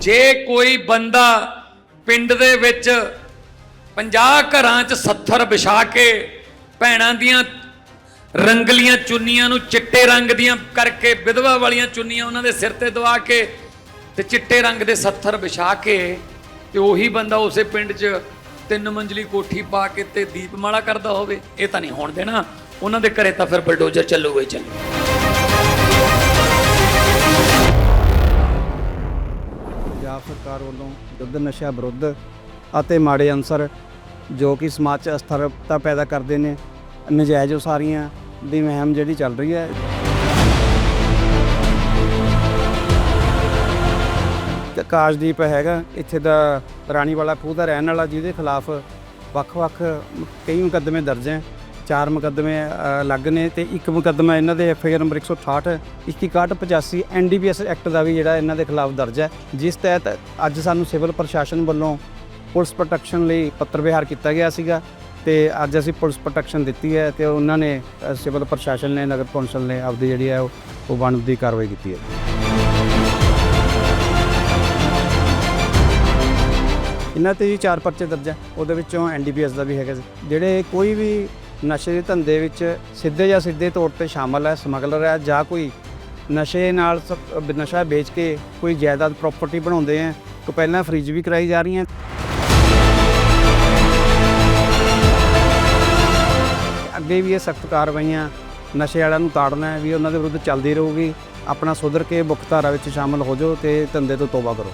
ਜੇ ਕੋਈ ਬੰਦਾ ਪਿੰਡ ਦੇ ਵਿੱਚ 50 ਘਰਾਂ 'ਚ 70 ਵਿਛਾ ਕੇ ਭੈਣਾਂ ਦੀਆਂ ਰੰਗਲੀਆਂ ਚੁੰਨੀਆਂ ਨੂੰ ਚਿੱਟੇ ਰੰਗ ਦੀਆਂ ਕਰਕੇ ਵਿਧਵਾ ਵਾਲੀਆਂ ਚੁੰਨੀਆਂ ਉਹਨਾਂ ਦੇ ਸਿਰ ਤੇ ਦਵਾ ਕੇ ਤੇ ਚਿੱਟੇ ਰੰਗ ਦੇ 70 ਵਿਛਾ ਕੇ ਤੇ ਉਹੀ ਬੰਦਾ ਉਸੇ ਪਿੰਡ 'ਚ ਤਿੰਨ ਮੰਜ਼ਲੀ ਕੋਠੀ ਪਾ ਕੇ ਤੇ ਦੀਪਮਾਲਾ ਕਰਦਾ ਹੋਵੇ, ਇਹ ਤਾਂ ਨਹੀਂ ਹੋਣ ਦੇਣਾ। ਉਹਨਾਂ ਦੇ ਘਰੇ ਤਾਂ ਫਿਰ ਬਲਡੋਜ਼ਰ ਚੱਲੂਗਾ ਹੀ ਚੱਲੂ ਪੰਜਾਬ ਸਰਕਾਰ ਵੱਲੋਂ ਦੁੱਧ ਨਸ਼ਾ ਵਿਰੁੱਧ ਅਤੇ ਮਾੜੇ ਅਨਸਰ ਜੋ ਕਿ ਸਮਾਜ 'ਚ ਅਸਥਿਰਤਾ ਪੈਦਾ ਕਰਦੇ ਨੇ, ਨਜਾਇਜ਼ ਉਸਾਰੀਆਂ ਦੀ ਮੁਹਿੰਮ ਜਿਹੜੀ ਚੱਲ ਰਹੀ ਹੈ। ਕਾਸ਼ਦੀਪ ਹੈਗਾ, ਇੱਥੇ ਦਾ ਰਾਣੀ ਵਾਲਾ ਖੂਹ ਦਾ ਰਹਿਣ ਵਾਲਾ ਜਿਹਦੇ ਖਿਲਾਫ ਵੱਖ-ਵੱਖ ਕਈ ਮੁਕੱਦਮੇ ਦਰਜ ਹੈ। ਚਾਰ ਮੁਕੱਦਮੇ ਅਲੱਗ ਨੇ ਤੇ ਇੱਕ ਮੁਕੱਦਮਾ ਇਹਨਾਂ ਦੇ F I R number 168 2185 NDPS act ਦਾ ਵੀ ਜਿਹੜਾ ਇਹਨਾਂ ਦੇ ਖਿਲਾਫ ਦਰਜ ਹੈ, ਜਿਸ ਤਹਿਤ ਅੱਜ ਸਾਨੂੰ ਸਿਵਲ ਪ੍ਰਸ਼ਾਸਨ ਵੱਲੋਂ ਪੁਲਿਸ ਪ੍ਰੋਟੈਕਸ਼ਨ ਲਈ ਪੱਤਰ ਵਿਹਾਰ ਕੀਤਾ ਗਿਆ ਸੀਗਾ ਤੇ ਅੱਜ ਅਸੀਂ ਪੁਲਿਸ ਪ੍ਰੋਟੈਕਸ਼ਨ ਦਿੱਤੀ ਹੈ ਤੇ ਉਹਨਾਂ ਨੇ ਸਿਵਲ ਪ੍ਰਸ਼ਾਸਨ ਨੇ, ਨਗਰ ਕੌਂਸਲ ਨੇ ਆਪਦੀ ਜਿਹੜੀ ਹੈ ਉਹ ਉਹ ਬਣਦੀ ਕਾਰਵਾਈ ਕੀਤੀ ਹੈ। ਇਹਨਾਂ ਤੇ ਜੀ ਚਾਰ ਪਰਚੇ ਦਰਜ ਹੈ, ਉਹਦੇ ਵਿੱਚੋਂ ਐਨਡੀਪੀਐਸ ਦਾ ਵੀ ਹੈਗਾ ਜੀ। ਜਿਹੜੇ ਕੋਈ ਵੀ ਨਸ਼ੇ ਦੇ ਧੰਦੇ ਵਿੱਚ ਸਿੱਧੇ ਜਾਂ ਸਿੱਧੇ ਤੌਰ ਤੇ ਸ਼ਾਮਲ ਹੈ, ਸਮਗਲਰ ਹੈ ਜਾਂ ਕੋਈ ਨਸ਼ੇ ਨਾਲ ਸ- ਨਸ਼ਾ ਵੇਚ ਕੇ ਕੋਈ ਜਾਇਦਾਦ ਪ੍ਰਾਪਰਟੀ ਬਣਾਉਂਦੇ ਹੈ ਕੋ ਪਹਿਲਾਂ ਫ੍ਰੀਜ ਵੀ ਕਰਾਈ ਜਾ ਰਹੀਆਂ। ਅੱਗੇ ਵੀ ਇਹ ਸਖਤ ਕਾਰਵਾਈਆਂ ਨਸ਼ੇ ਵਾਲਿਆਂ ਨੂੰ ਤਾੜਨਾ ਹੈ, ਵੀ ਉਹਨਾਂ ਦੇ ਵਿਰੁੱਧ ਚੱਲਦੀ ਰਹੂਗੀ। ਆਪਣਾ ਸੁਧਰ ਕੇ ਮੁੱਖ ਧਾਰਾ ਵਿੱਚ ਸ਼ਾਮਲ ਹੋ ਜਾਓ ਤੇ ਧੰਦੇ ਤੋਂ ਤੋਬਾ ਕਰੋ।